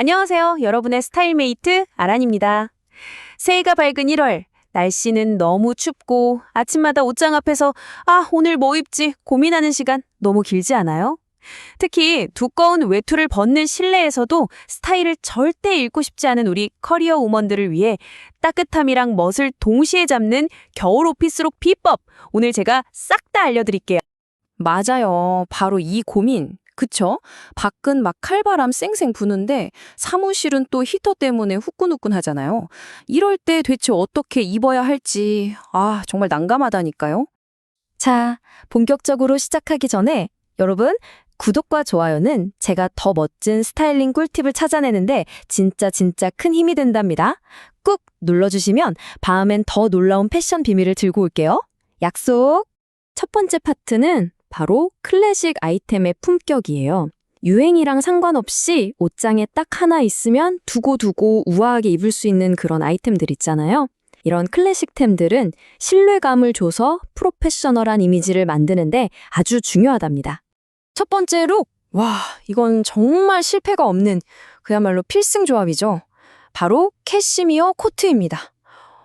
안녕하세요. 여러분의 스타일메이트 아란입니다. 새해가 밝은 1월. 날씨는 너무 춥고 아침마다 옷장 앞에서 아, 오늘 뭐 입지 고민하는 시간 너무 길지 않아요? 특히 두꺼운 외투를 벗는 실내에서도 스타일을 절대 잃고 싶지 않은 우리 커리어 우먼들을 위해 따뜻함이랑 멋을 동시에 잡는 겨울 오피스룩 비법 오늘 제가 싹 다 알려드릴게요. 맞아요. 바로 이 고민. 그쵸? 밖은 막 칼바람 쌩쌩 부는데 사무실은 또 히터 때문에 후끈후끈 하잖아요. 이럴 때 대체 어떻게 입어야 할지, 아, 정말 난감하다니까요. 자, 본격적으로 시작하기 전에 여러분, 구독과 좋아요는 제가 더 멋진 스타일링 꿀팁을 찾아내는데 진짜 진짜 큰 힘이 된답니다. 꾹 눌러주시면 다음엔 더 놀라운 패션 비밀을 들고 올게요. 약속! 첫 번째 파트는 바로 클래식 아이템의 품격이에요. 유행이랑 상관없이 옷장에 딱 하나 있으면 두고두고 우아하게 입을 수 있는 그런 아이템들 있잖아요. 이런 클래식템들은 신뢰감을 줘서 프로페셔널한 이미지를 만드는데 아주 중요하답니다. 첫 번째 룩! 와, 이건 정말 실패가 없는 그야말로 필승 조합이죠. 바로 캐시미어 코트입니다.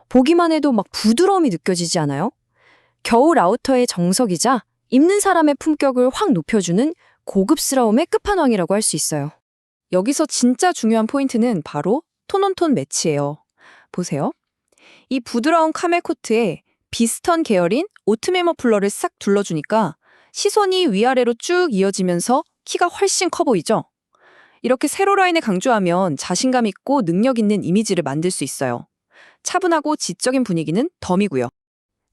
보기만 해도 막 부드러움이 느껴지지 않아요? 겨울 아우터의 정석이자 입는 사람의 품격을 확 높여주는 고급스러움의 끝판왕이라고 할 수 있어요. 여기서 진짜 중요한 포인트는 바로 톤온톤 매치예요. 보세요. 이 부드러운 카멜 코트에 비스턴 계열인 오트메 머플러를 싹 둘러주니까 시선이 위아래로 쭉 이어지면서 키가 훨씬 커 보이죠? 이렇게 세로 라인을 강조하면 자신감 있고 능력 있는 이미지를 만들 수 있어요. 차분하고 지적인 분위기는 덤이고요.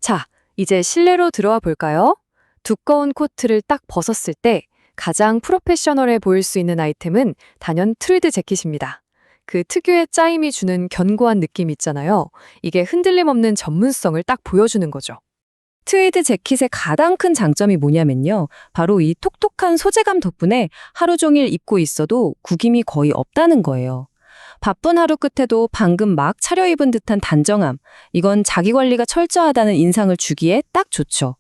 자, 이제 실내로 들어와 볼까요? 두꺼운 코트를 딱 벗었을 때 가장 프로페셔널해 보일 수 있는 아이템은 단연 트리드 재킷입니다. 그 특유의 짜임이 주는 견고한 느낌 있잖아요. 이게 흔들림 없는 전문성을 딱 보여주는 거죠. 트웨이드 재킷의 가장 큰 장점이 뭐냐면요. 바로 이 톡톡한 소재감 덕분에 하루 종일 입고 있어도 구김이 거의 없다는 거예요. 바쁜 하루 끝에도 방금 막 차려입은 듯한 단정함. 이건 자기 관리가 철저하다는 인상을 주기에 딱 좋죠.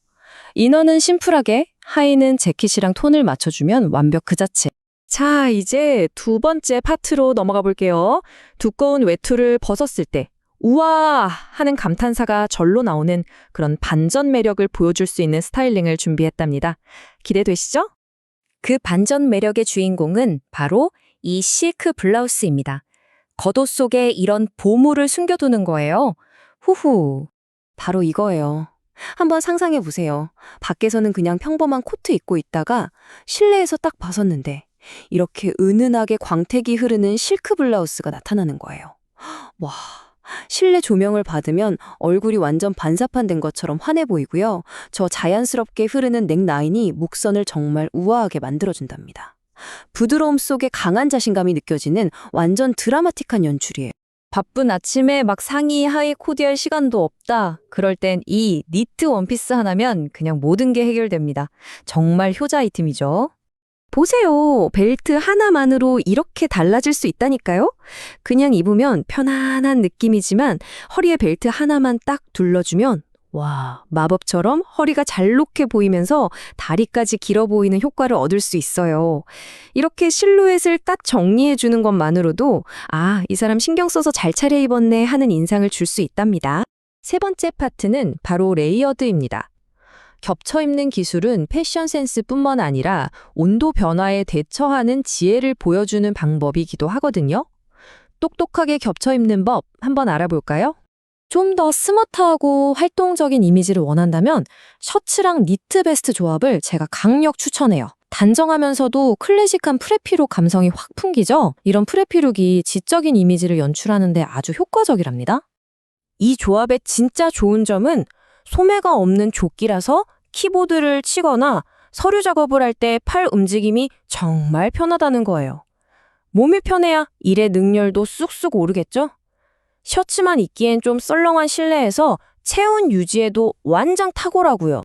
이너는 심플하게, 하의는 재킷이랑 톤을 맞춰주면 완벽 그 자체. 자, 이제 두 번째 파트로 넘어가 볼게요. 두꺼운 외투를 벗었을 때 우와 하는 감탄사가 절로 나오는 그런 반전 매력을 보여줄 수 있는 스타일링을 준비했답니다. 기대되시죠? 그 반전 매력의 주인공은 바로 이 실크 블라우스입니다. 겉옷 속에 이런 보물을 숨겨두는 거예요. 후후. 바로 이거예요. 한번 상상해 보세요. 밖에서는 그냥 평범한 코트 입고 있다가 실내에서 딱 벗었는데 이렇게 은은하게 광택이 흐르는 실크 블라우스가 나타나는 거예요. 와. 실내 조명을 받으면 얼굴이 완전 반사판 된 것처럼 환해 보이고요. 저 자연스럽게 흐르는 넥라인이 목선을 정말 우아하게 만들어준답니다. 부드러움 속에 강한 자신감이 느껴지는 완전 드라마틱한 연출이에요. 바쁜 아침에 막 상의, 하의 코디할 시간도 없다. 그럴 땐 이 니트 원피스 하나면 그냥 모든 게 해결됩니다. 정말 효자 아이템이죠. 보세요. 벨트 하나만으로 이렇게 달라질 수 있다니까요? 그냥 입으면 편안한 느낌이지만 허리에 벨트 하나만 딱 둘러주면 와, 마법처럼 허리가 잘록해 보이면서 다리까지 길어 보이는 효과를 얻을 수 있어요. 이렇게 실루엣을 딱 정리해 주는 것만으로도 아, 이 사람 신경 써서 잘 차려 입었네 하는 인상을 줄 수 있답니다. 세 번째 파트는 바로 레이어드입니다. 겹쳐 입는 기술은 패션 센스뿐만 아니라 온도 변화에 대처하는 지혜를 보여주는 방법이기도 하거든요. 똑똑하게 겹쳐 입는 법 한번 알아볼까요? 좀 더 스마트하고 활동적인 이미지를 원한다면 셔츠랑 니트 베스트 조합을 제가 강력 추천해요. 단정하면서도 클래식한 프레피룩 감성이 확 풍기죠? 이런 프레피룩이 지적인 이미지를 연출하는데 아주 효과적이랍니다. 이 조합의 진짜 좋은 점은 소매가 없는 조끼라서 키보드를 치거나 서류 작업을 할 때 팔 움직임이 정말 편하다는 거예요. 몸이 편해야 일의 능률도 쑥쑥 오르겠죠? 셔츠만 입기엔 좀 썰렁한 실내에서 체온 유지에도 완장 탁월하고요.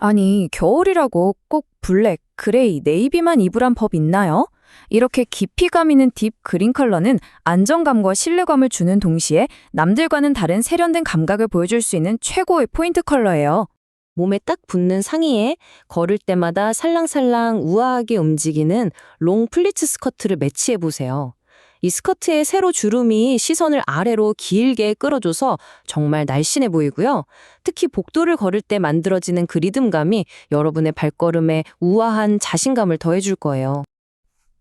아니, 겨울이라고 꼭 블랙, 그레이, 네이비만 입으란 법 있나요? 이렇게 깊이감 있는 딥 그린 컬러는 안정감과 신뢰감을 주는 동시에 남들과는 다른 세련된 감각을 보여줄 수 있는 최고의 포인트 컬러예요. 몸에 딱 붙는 상의에 걸을 때마다 살랑살랑 우아하게 움직이는 롱 플리츠 스커트를 매치해 보세요. 이 스커트의 세로 주름이 시선을 아래로 길게 끌어줘서 정말 날씬해 보이고요. 특히 복도를 걸을 때 만들어지는 그 리듬감이 여러분의 발걸음에 우아한 자신감을 더해줄 거예요.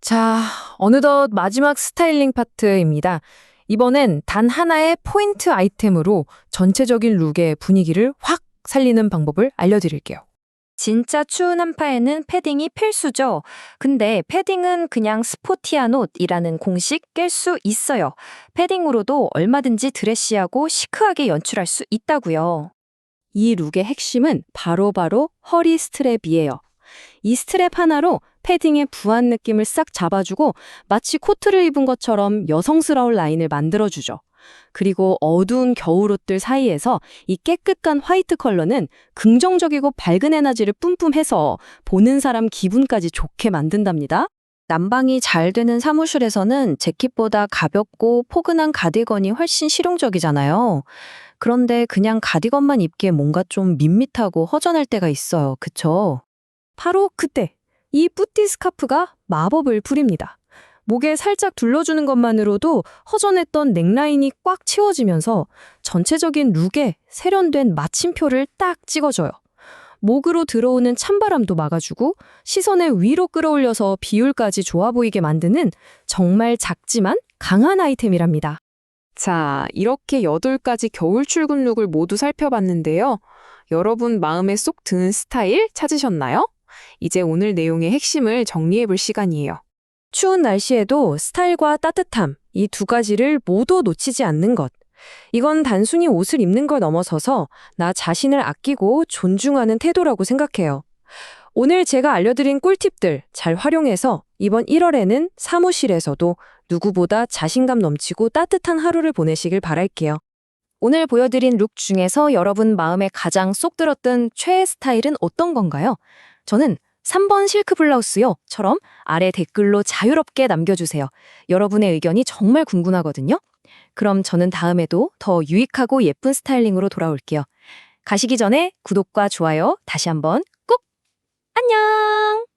자, 어느덧 마지막 스타일링 파트입니다. 이번엔 단 하나의 포인트 아이템으로 전체적인 룩의 분위기를 확 살리는 방법을 알려드릴게요. 진짜 추운 한파에는 패딩이 필수죠. 근데 패딩은 그냥 스포티한 옷이라는 공식 깰 수 있어요. 패딩으로도 얼마든지 드레시하고 시크하게 연출할 수 있다고요. 이 룩의 핵심은 바로바로 허리 스트랩이에요. 이 스트랩 하나로 패딩의 부한 느낌을 싹 잡아주고 마치 코트를 입은 것처럼 여성스러운 라인을 만들어주죠. 그리고 어두운 겨울 옷들 사이에서 이 깨끗한 화이트 컬러는 긍정적이고 밝은 에너지를 뿜뿜해서 보는 사람 기분까지 좋게 만든답니다. 난방이 잘 되는 사무실에서는 재킷보다 가볍고 포근한 가디건이 훨씬 실용적이잖아요. 그런데 그냥 가디건만 입기에 뭔가 좀 밋밋하고 허전할 때가 있어요. 그쵸? 바로 그때 이 뿌띠 스카프가 마법을 부립니다. 목에 살짝 둘러주는 것만으로도 허전했던 넥라인이 꽉 채워지면서 전체적인 룩에 세련된 마침표를 딱 찍어줘요. 목으로 들어오는 찬바람도 막아주고 시선을 위로 끌어올려서 비율까지 좋아 보이게 만드는 정말 작지만 강한 아이템이랍니다. 자, 이렇게 8가지 겨울 출근 룩을 모두 살펴봤는데요. 여러분 마음에 쏙 드는 스타일 찾으셨나요? 이제 오늘 내용의 핵심을 정리해 볼 시간이에요. 추운 날씨에도 스타일과 따뜻함, 이 두 가지를 모두 놓치지 않는 것. 이건 단순히 옷을 입는 걸 넘어서서 나 자신을 아끼고 존중하는 태도라고 생각해요. 오늘 제가 알려드린 꿀팁들 잘 활용해서 이번 1월에는 사무실에서도 누구보다 자신감 넘치고 따뜻한 하루를 보내시길 바랄게요. 오늘 보여드린 룩 중에서 여러분 마음에 가장 쏙 들었던 최애 스타일은 어떤 건가요? 저는 3번 실크 블라우스요.처럼 아래 댓글로 자유롭게 남겨주세요. 여러분의 의견이 정말 궁금하거든요. 그럼 저는 다음에도 더 유익하고 예쁜 스타일링으로 돌아올게요. 가시기 전에 구독과 좋아요 다시 한번 꾹! 안녕!